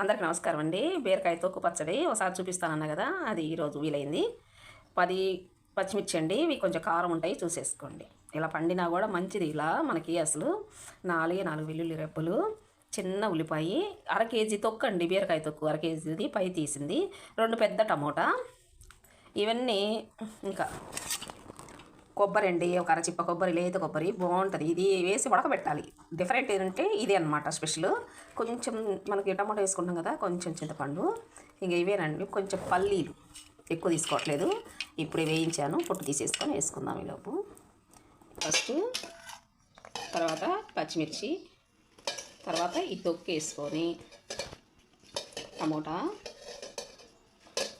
అందరికి నమస్కారం అండి. బీరకాయ తొక్కు పచ్చడి ఒకసారి చూపిస్తానన్నా కదా అది ఈరోజు వీలైంది. పది పచ్చిమిర్చి అండి ఇవి కొంచెం కారం ఉంటాయి చూసేసుకోండి. ఇలా పండినా కూడా మంచిది ఇలా మనకి అసలు. నాలుగే నాలుగు వెల్లుల్లి రెప్పలు చిన్న ఉల్లిపాయ అర కేజీ తొక్కు అండి బీరకాయ తొక్కు అర కేజీది పై తీసింది. రెండు పెద్ద టమోటా. ఇవన్నీ ఇంకా కొబ్బరి అండి ఒక అరచిప్ప కొబ్బరి లేత కొబ్బరి బాగుంటుంది. ఇది వేసి ఉడకబెట్టాలి. డిఫరెంట్ ఏంటంటే ఇదే అనమాట స్పెషల్. కొంచెం మనకి టమాటో వేసుకుంటాం కదా కొంచెం చింతపండు ఇంకా ఇవేనండి కొంచెం పల్లీలు ఎక్కువ తీసుకోవట్లేదు. ఇప్పుడే వేయించాను పొట్టు తీసేసుకొని వేసుకుందాం ఈలోపు ఫస్ట్ తర్వాత పచ్చిమిర్చి తర్వాత ఈ తొక్కు వేసుకొని టమోటా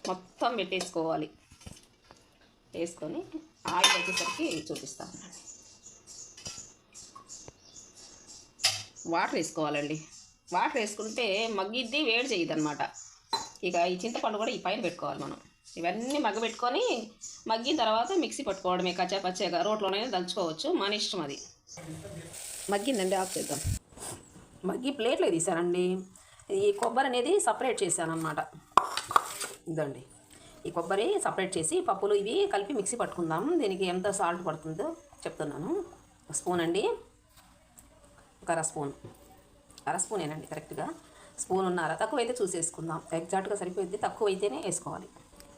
మొత్తం పెట్టేసుకోవాలి. వేసుకొని ఆయిల్ వచ్చేసరికి చూపిస్తాను. వాటర్ వేసుకోవాలండి. వాటర్ వేసుకుంటే మగ్గిద్ది వేడి చేయదనమాట ఇక ఈ చింతపండు కూడా ఈ పైన పెట్టుకోవాలి మనం. ఇవన్నీ మగ్గబెట్టుకొని మగ్గిన తర్వాత మిక్సీ పట్టుకోవడమే కచ్చా పచ్చగా రోట్లోనైనా దంచుకోవచ్చు మన ఇష్టం అది. మగ్గిందండి ఆఫ్ చేద్దాం. మగ్గి ప్లేట్లో తీసానండి. ఈ కొబ్బరి అనేది సపరేట్ చేశాను అనమాట ఇదండి. ఈ కొబ్బరి సపరేట్ చేసి పప్పులు ఇవి కలిపి మిక్సీ పట్టుకుందాం. దీనికి ఎంత సాల్ట్ పడుతుందో చెప్తున్నాను. స్పూన్ అండి. ఒక అర స్పూన్. అర స్పూనేనండి కరెక్ట్గా. స్పూన్ ఉన్నర తక్కువ అయితే చూసేసుకుందాం. ఎగ్జాక్ట్గా సరిపోయింది. తక్కువ అయితేనే వేసుకోవాలి.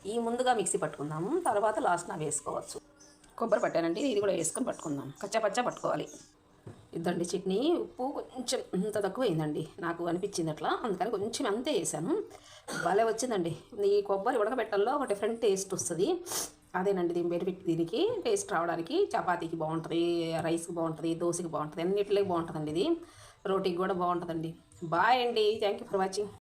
ఈ ముందుగా మిక్సీ పట్టుకుందాము. తర్వాత లాస్ట్న వేసుకోవచ్చు. కొబ్బరి పట్టానండి. ఇది కూడా వేసుకొని పట్టుకుందాం. కచ్చా పచ్చా పట్టుకోవాలి. ఇద్దండి చట్నీ. ఉప్పు కొంచెం ఇంత తక్కువ అయిందండి నాకు అనిపించింది అట్లా. అందుకని కొంచెం అంతే వేసాను భలే వచ్చిందండి. ఈ కొబ్బరి ఉడకబెట్టల్లో ఒక డిఫరెంట్ టేస్ట్ వస్తుంది. అదేనండి దీని బెనిఫిట్ దీనికి. టేస్ట్ రావడానికి చపాతీకి బాగుంటుంది రైస్కి బాగుంటుంది దోశకి బాగుంటుంది అన్నిటికి బాగుంటుందండి ఇది. రోటీకి కూడా బాగుంటుందండి. బాయ్ అండి. Thank you for watching